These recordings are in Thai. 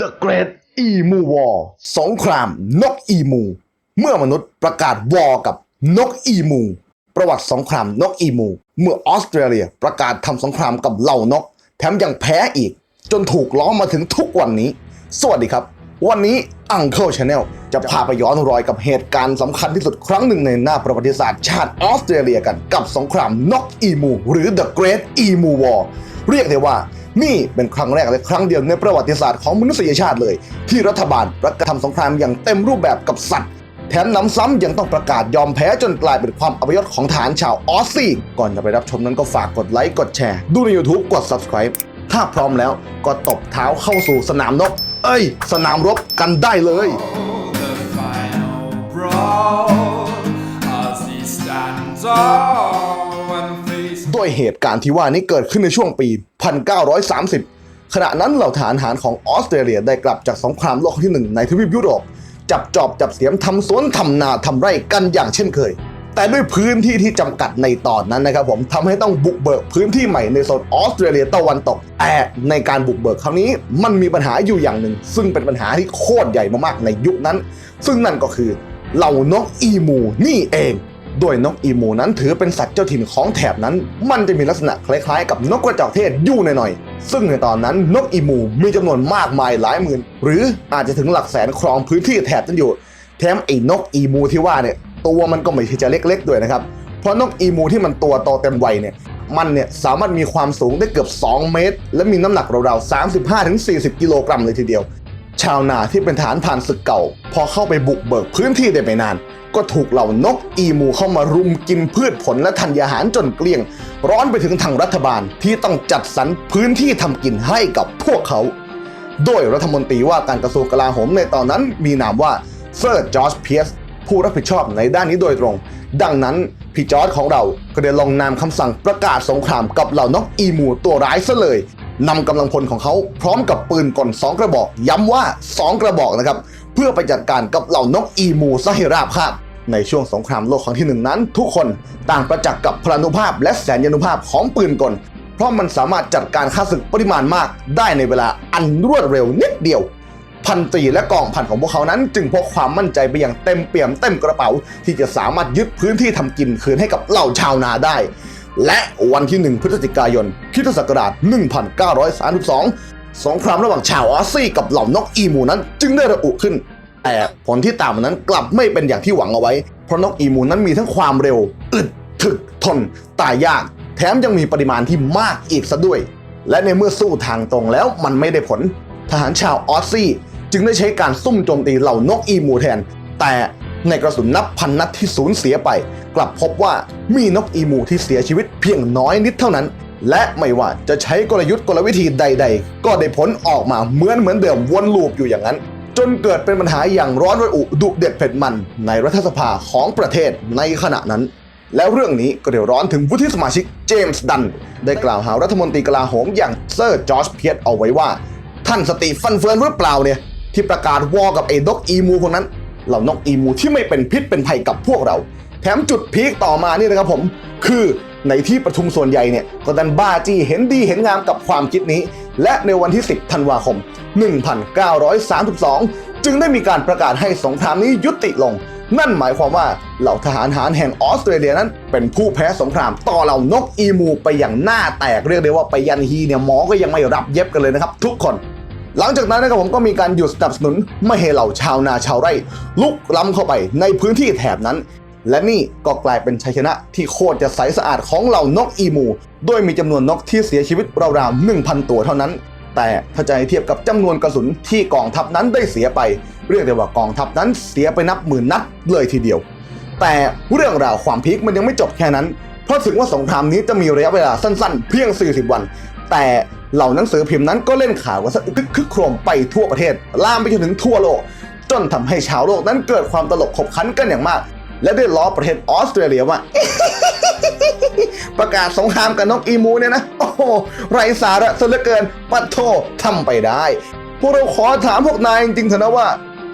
The Great Emu War สงครามนกอีมู เมื่อมนุษย์ประกาศวอร์กับนกอีมู ประวัติสงครามนกอีมู เมื่อออสเตรเลียประกาศทำสงครามกับเหล่านก แถมยังแพ้อีก จนถูกล้อมมาถึงทุกวันนี้ สวัสดีครับ วันนี้ Uncle Channel จะพาไปย้อนรอยกับเหตุการณ์สำคัญที่สุดครั้งหนึ่งในหน้าประวัติศาสตร์ชาติออสเตรเลียกันกับสงครามนกอีมู หรือ The Great Emu War เรียกได้ว่า นี่เป็นครั้งแรกและครั้งเดียวในประวัติศาสตร์ของมนุษยชาติเลย ที่รัฐบาลประกาศทำสงครามอย่างเต็มรูปแบบกับสัตว์ แถมน้ำซ้ำยังต้องประกาศยอมแพ้จนกลายเป็นความอัปยศของฐานชาวออสซี่ ก่อนจะไปรับชมนั้นก็ฝากกดไลค์กดแชร์ ดูใน YouTube กด subscribe ถ้าพร้อมแล้วก็ตบเท้าเข้าสู่สนามนก เอ้ย สนามรบกันได้เลย The ยเหตุการณ์ที่ว่านี้เกิดขึ้นในช่วงปี 1930 ขณะนั้นเหล่าฐานหารของออสเตรเลียได้กลับจากสงครามโลกครั้งที่หนึ่งในทวีปยุโรป จับจอบจับเสียมทำสวนทำนาทำไร่กันอย่างเช่นเคย แต่ด้วยพื้นที่ที่จำกัดในตอนนั้นนะครับผมทำให้ต้องบุกเบิกพื้นที่ใหม่ในโซนออสเตรเลียตะวันตก แต่ในการบุกเบิกครั้งนี้มันมีปัญหาอยู่อย่างหนึ่ง ซึ่งเป็นปัญหาที่โคตรใหญ่มากๆในยุคนั้น ซึ่งนั่นก็คือเหล่านกอีมูนี่เอง โดยนกอีมูนั้นถือเป็นสัตว์เจ้าถิ่นของแถบนั้น มันจะมีลักษณะคล้ายๆ กับนกกระจอกเทศอยู่หน่อยๆ ซึ่งในตอนนั้นนกอีมูมีจำนวนมากมายหลายหมื่น หรืออาจจะถึงหลักแสนครองพื้นที่แถบนั้นอยู่ แถมไอ้นกอีมูที่ว่าเนี่ยตัวมันก็ไม่ใช่จะเล็กๆด้วยนะครับ เพราะนกอีมูที่มันตัวโตเต็มวัยเนี่ยมันเนี่ยสามารถมีความสูงได้เกือบ 2 เมตร และมีน้ำหนักราวๆ 35-40 กิโลกรัมเลยทีเดียว ชาวนาที่เป็นฐานผ่านศึกเก่า พอเข้าไปบุกเบิกพื้นที่ได้ไม่นาน ก็ถูกเหล่านกอีมูเข้ามารุมกินพืชผลและธัญญาหารจนเกลี้ยง ร้อนไปถึงทางรัฐบาลที่ต้องจัดสรรพื้นที่ทำกินให้กับพวกเขา โดยรัฐมนตรีว่าการกระทรวงกลาโหมในตอนนั้นมีนามว่าเซอร์จอร์จเพียสผู้รับผิดชอบในด้านนี้โดยตรง ดังนั้นพี่จอร์จของเราก็ได้ลงนามคำสั่งประกาศสงครามกับเหล่านกอีมูตัวร้ายซะเลยนำกำลังพลของเขาพร้อมกับปืนกลสองกระบอก ย้ำว่า 2 กระบอกนะครับ เพื่อไปจัดการกับเหล่านกอีมูซะให้ราบคาบ ในช่วงสงครามโลกครั้งที่หนึ่งนั้น ทุกคนต่างประจักษ์กับพลานุภาพและแสนยานุภาพของปืนกล เพราะมันสามารถจัดการฆ่าศึกปริมาณมากได้ในเวลาอันรวดเร็วนิดเดียว พันตรีและกองพันของพวกเขานั้น จึงพกความมั่นใจไปอย่างเต็มเปี่ยมเต็มกระเป๋า ที่จะสามารถยึดพื้นที่ทำกินคืนให้กับเหล่าชาวนาได้ และวันที่ 1 พฤศจิกายนคริสตศักราช 1932 สงครามระหว่างชาวออสซี่กับเหล่านกอีมูนั้น จึงได้ระอุขึ้น แต่ผลที่ตามมานั้นกลับไม่เป็นอย่างที่หวังเอาไว้ เพราะนกอีมูนั้นมีทั้งความเร็ว อึดถึกทน ตายยาก แถมยังมีปริมาณที่มากอีกซะด้วย และในเมื่อสู้ทางตรงแล้วมันไม่ได้ผล ทหารชาวออสซี่ จึงได้ใช้การซุ่มโจมตีเหล่านกอีมูแทน แต่ในกระสุนนับพันนัดที่สูญเสียไป กลับพบว่ามีนกอีมูที่เสียชีวิตเพียงน้อยนิดเท่านั้น และไม่ว่าจะใช้กลยุทธ์กลวิธีใด ๆ ก็ได้ผลออกมาเหมือนเหมือนเดิมวนลูปอยู่อย่างนั้น จนเกิดเป็นปัญหาอย่างร้อนระอุดุเด็ดเผ็ดมันในรัฐสภาของประเทศในขณะนั้น แล้วเรื่องนี้ก็เดือดร้อนถึงวุฒิสมาชิกเจมส์ดัน ได้กล่าวหารัฐมนตรีกลาโหมอย่างเซอร์จอร์จเพียตเอาไว้ว่า ท่านสติฟันเฟือนหรือเปล่าเนี่ย ที่ประกาศวอกับไอ้ด็อกอีมูพวกนั้น เหล่านกอีมูที่ไม่เป็นพิษเป็นภัยกับพวกเรา แถมจุดพีคต่อมานี่นะครับผม คือในที่ประชุมส่วนใหญ่เนี่ยก็ดันบ้าจี้เห็นดีเห็นงามกับความคิดนี้ และในวันที่ 10 ธันวาคม 1932 จึงได้มีการประกาศให้สงครามนี้ยุติลง นั่นหมายความว่าเหล่าทหารหารแห่งออสเตรเลียนั้น เป็นผู้แพ้สงครามต่อเหล่านกอีมู ไปอย่างหน้าแตกเรียกได้ว่าไปยันฮีเนี่ยหมอก็ยังไม่รับเย็บกันเลยนะครับ ทุกคน หลังจากนั้นนะครับผมก็มีการหยุดสนับสนุนไม่ให้เหล่าชาวนาชาวไร่ ลุกล้ำเข้าไปในพื้นที่แถบนั้น และนี่ก็กลายเป็นชัยชนะที่โคตรจะใสสะอาดของเหล่านกอีมู โดยมีจำนวนนกที่เสียชีวิตราวๆ1,000 ตัวเท่านั้น แต่ถ้าจะให้เทียบกับจำนวนกระสุนที่กองทัพนั้นได้เสียไป เรียกได้ว่ากองทัพนั้นเสียไปนับหมื่นนัดเลยทีเดียว แต่เรื่องราวความพีคมันยังไม่จบแค่นั้นเพราะถึงว่าสงครามนี้จะมีระยะเวลาสั้นๆ เพียง 40 วัน แต่ เหล่าหนังสือพิมพ์นั้นก็เล่นข่าวกันคึกคึกโครมไปทั่วประเทศ ลามไปจนถึงทั่วโลก จนทำให้ชาวโลกนั้นเกิดความตลกขบขันกันอย่างมาก และได้ล้อประเทศออสเตรเลียว่าประกาศสงครามกับนกอีมูเนี่ยนะ โอ้โหไรสาระซะเหลือเกิน ปัดโททำไปได้ พวกเราขอถามพวกนายจริงๆเถอะนะว่า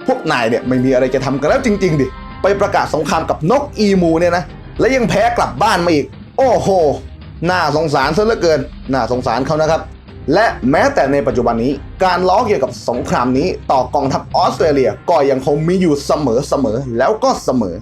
พวกนายเนี่ยไม่มีอะไรจะทำกันแล้วจริง ๆ ดิ ไปประกาศสงครามกับนกอีมูเนี่ยนะ และยังแพ้กลับบ้านมาอีก โอ้โห น่าสงสารซะเหลือเกิน น่าสงสารเขานะครับ และแม้แต่ในปัจจุบันนี้การล้อเกี่ยวกับสงครามนี้ต่อกองทัพออสเตรเลียก็ยังคงมีอยู่เสมอเสมอแล้วก็เสมอ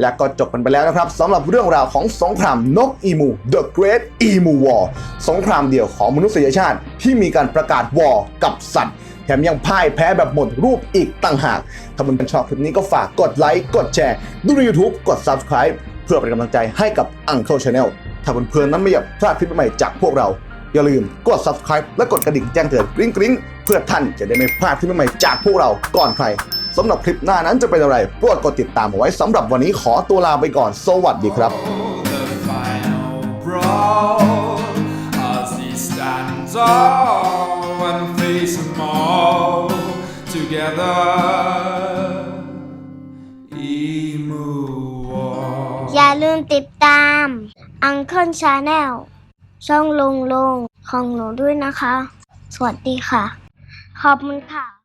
และก็จบกันไปแล้วนะครับสำหรับเรื่องราวของสงครามนกอีมู The Great Emu War สงครามเดียวของมนุษยชาติ ที่มีการประกาศวอร์กับสัตว์แถมยังพ่ายแพ้แบบหมดรูปอีกต่างหาก ถ้ามันชอบคลิปนี้ก็ฝากกดไลค์กดแชร์ ดูใน YouTube กด Subscribe เพื่อเป็นกำลังใจให้กับ Uncle Channel ถ้าเพื่อนๆนั้นไม่อยากพลาดคลิปใหม่จากพวกเรา อย่าลืมกด Subscribe และกดกระดิ่งแจ้งเตือนกริ๊งกริ๊งเพื่อท่านจะได้ไม่พลาดคลิปใหม่ๆจากพวกเราก่อนใครสำหรับคลิปหน้านั้นจะเป็นอะไรโปรดกดติดตามเอาไว้สำหรับวันนี้ขอตัวลาไปก่อน สวัสดีครับ อย่าลืมติดตาม Uncle Channel ช่องลงลงของหนูด้วยนะคะ สวัสดีค่ะ ขอบคุณค่ะ